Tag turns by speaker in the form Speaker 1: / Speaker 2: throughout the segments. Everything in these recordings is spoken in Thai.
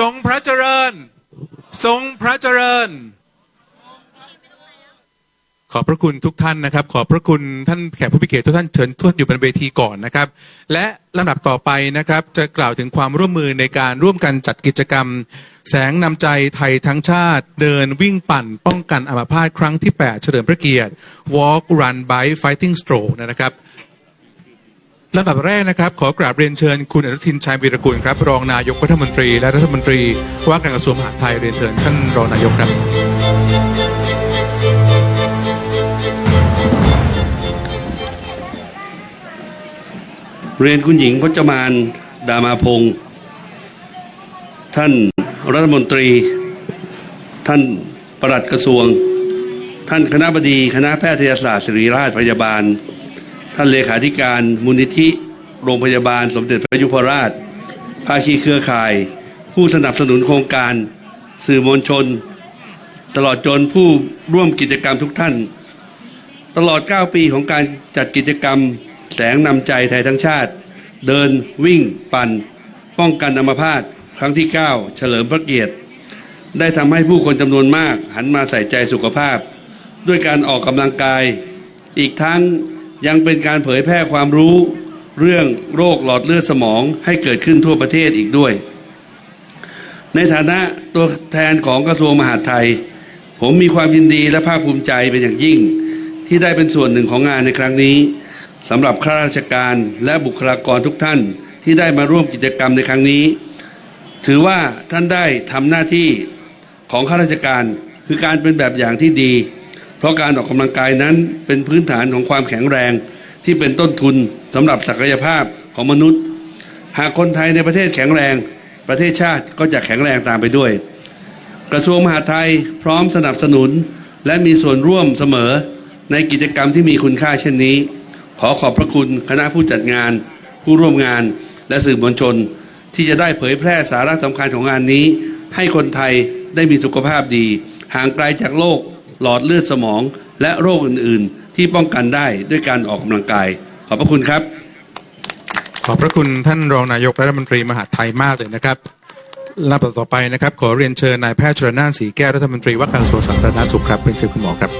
Speaker 1: ทรงพระเจริญ ทรงพระเจริญ ขอบพระคุณทุกท่านนะครับ ขอบพระคุณท่านแขกผู้พิเกีตทุกท่านเชิญทุกท่านอยู่บนเวทีก่อนนะครับ และลำดับต่อไปนะครับ จะกล่าวถึงความร่วมมือในการร่วมกันจัดกิจกรรม แสงนำใจไทยทั้งชาติ เดินวิ่งปั่น ป้องกันอัมพาตครั้งที่ 8 เฉลิมพระเกียรติ Walk Run Bike Fighting Stroke นะครับ ลำดับแรกนะครับ ขอกราบเรียนเชิญคุณอนุทินชาญวีรกุลครับ รองนายกรัฐมนตรี และรัฐมนตรี ว่าการกระทรวงมหาดไทยเรียนเชิญท่านรองนายกครับ
Speaker 2: เรียนคุณหญิงพจมานดามาพงศ์ท่านรัฐมนตรี ท่านประหลัดกระทรวง ท่านคณะบดีคณะแพทยศาสตร์ศิริราชพยาบาล ท่านเลขาธิการมูลนิธิ โรงพยาบาลสมเด็จพระยุพราช ภาคีเครือข่าย ผู้สนับสนุนโครงการสื่อมวลชน ตลอดจนผู้ร่วมกิจกรรมทุกท่าน ตลอด 9 ปีของการจัดกิจกรรมแสงนำใจไทยทั้งชาติ เดินวิ่งปั่น ป้องกันอัมพาตครั้งที่ 9 เฉลิมพระเกียรติ ได้ทำให้ผู้คนจำนวนมากหันมาใส่ใจสุขภาพ ด้วยการออกกำลังกาย อีกทั้ง ยังเป็นการเผยแพร่ความรู้เรื่องโรคหลอดเลือดสมองให้เกิดขึ้นทั่วประเทศอีกด้วย ในฐานะตัวแทนของกระทรวงมหาดไทย ผมมีความยินดีและภาคภูมิใจเป็นอย่างยิ่ง ที่ได้เป็นส่วนหนึ่งของงานในครั้งนี้สำหรับข้าราชการและบุคลากรทุกท่าน ที่ได้มาร่วมกิจกรรมในครั้งนี้ ถือว่าท่านได้ทำหน้าที่ของข้าราชการคือการเป็นแบบอย่างที่ดี เพราะการออกกำลังกายนั้นเป็นพื้นฐานของความแข็งแรงที่เป็นต้นทุนสำหรับศักยภาพของมนุษย์ หากคนไทยในประเทศแข็งแรง ประเทศชาติก็จะแข็งแรงตามไปด้วย กระทรวงมหาดไทยพร้อมสนับสนุน และมีส่วนร่วมเสมอในกิจกรรมที่มีคุณค่าเช่นนี้ ขอขอบพระคุณคณะผู้จัดงาน ผู้ร่วมงานและสื่อมวลชน ที่จะได้เผยแพร่สาระสำคัญของงานนี้ ให้คนไทยได้มีสุขภาพดี ห่างไกลจากโรค หลอดเลือดสมอง และโรคอื่นๆ ที่ป้องกันได้ด้วยการออกกำลังกาย ขอบพระคุณครับ
Speaker 1: ขอบพระคุณท่านรองนายกรัฐมนตรีมหาดไทยมากเลยนะครับลำดับต่อไปนะครับ ขอเรียนเชิญนายแพทย์ชลนานสีแก้วรัฐมนตรีว่าการกระทรวงสาธารณสุขครับเรียนเชิญคุณหมอครับ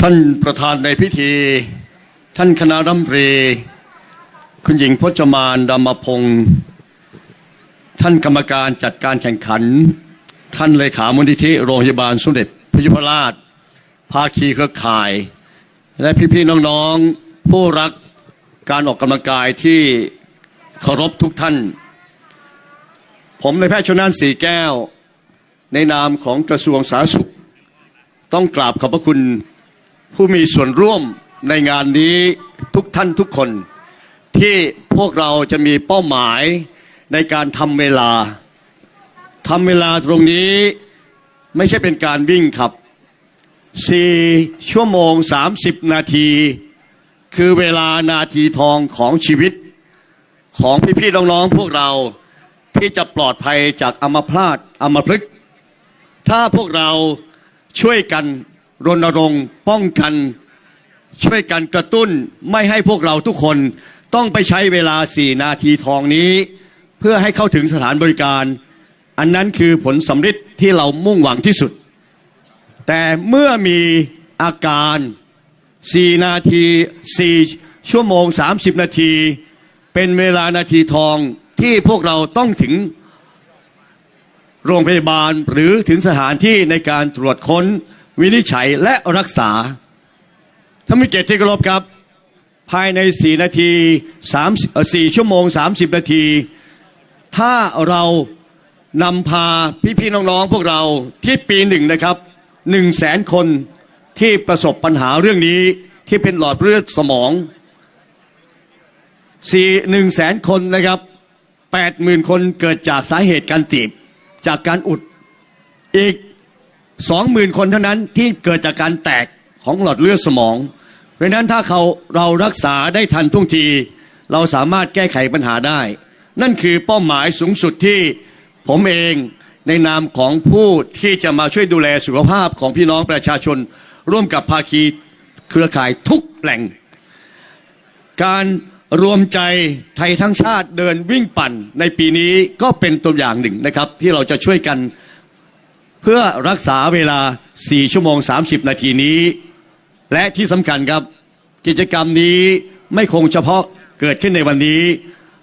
Speaker 3: ท่านประธานในพิธี ท่านคณะรัฐมนตรี คุณหญิงพจมานดำมพงศ์ ท่านกรรมการจัดการแข่งขัน ท่านเลขามูลนิธิโรงพยาบาลสมเด็จพระยุพราช ภาคีเครือข่าย และพี่ๆน้องๆผู้รักการออกกำลังกายที่เคารพทุกท่าน ผมในายแพทย์ชนน่านสีแก้ว ในนามของกระทรวงสาธารณสุข ต้องกราบขอบพระคุณผู้มีส่วนร่วมในงานนี้ทุกท่านทุกคน ที่พวกเราจะมีเป้าหมาย ในการทำเวลาทำเวลาตรงนี้ไม่ใช่เป็นการวิ่งครับ4ชั่วโมง30นาที คือเวลานาทีทองของชีวิต ของพี่ๆน้องๆพวกเราที่จะปลอดภัยจากอมพาตอมพฤกษ์ถ้าพวกเราช่วยกันรณรงค์ป้องกัน ช่วยกันกระตุ้นไม่ให้พวกเราทุกคนต้องไปใช้เวลาสี่นาทีทองนี้ เพื่อให้เข้าถึงสถานบริการ อันนั้นคือผลสำเร็จที่เรามุ่งหวังที่สุด แต่เมื่อมีอาการสี่นาทีสี่ชั่วโมง 30 นาที เป็นเวลานาทีทองที่พวกเราต้องถึงโรงพยาบาลหรือถึงสถานที่ในการตรวจค้นวินิจฉัยและรักษาท่านผู้เกตที่เคารพครับ ภายใน 4 นาที3 4ชั่วโมง 30 นาที ถ้าเรานำพาพี่ๆน้องๆพวกเราที่ปีหนึ่งนะครับ1 0 0 0 0แสนคนที่ประสบปัญหาเรื่องนี้ที่เป็นหลอดเลือดสมองสี่หนึ่งแสนคนนะครับแปดหมื่นคนเกิดจากสาเหตุการตีบจากการอุดอีกสองหมื่นคนเท่านั้นที่เกิดจากการแตกของหลอดเลือดสมอง เพราะฉะนั้นถ้าเขาเรารักษาได้ทันท่วงที เราสามารถแก้ไขปัญหาได้ นั่นคือเป้าหมายสูงสุดที่ผมเองในนามของผู้ที่จะมาช่วยดูแลสุขภาพของพี่น้องประชาชน ร่วมกับภาคีเครือข่ายทุกแหล่ง การรวมใจไทยทั้งชาติเดินวิ่งปั่นในปีนี้ก็เป็นตัวอย่างหนึ่งนะครับ ที่เราจะช่วยกันเพื่อรักษาเวลา 4 ชั่วโมง 30 นาทีนี้ และที่สำคัญครับ กิจกรรมนี้ไม่คงเฉพาะเกิดขึ้นในวันนี้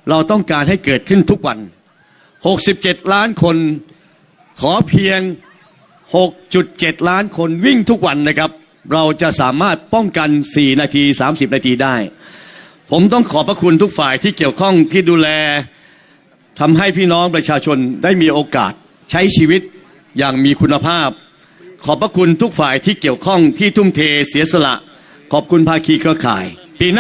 Speaker 3: เราต้องการให้เกิดขึ้นทุกวัน 67 ล้านคนขอเพียง 6.7 ล้านคนวิ่งทุกวันนะครับ เราจะสามารถป้องกัน 4 นาที 30 นาทีได้ ผมต้องขอบพระคุณทุกฝ่ายที่เกี่ยวข้องที่ดูแลทำให้พี่น้องประชาชนได้มีโอกาสใช้ชีวิตอย่างมีคุณภาพ ขอบพระคุณทุกฝ่ายที่เกี่ยวข้องที่ทุ่มเทเสียสละ ขอบคุณภาคีเครือข่ายปีน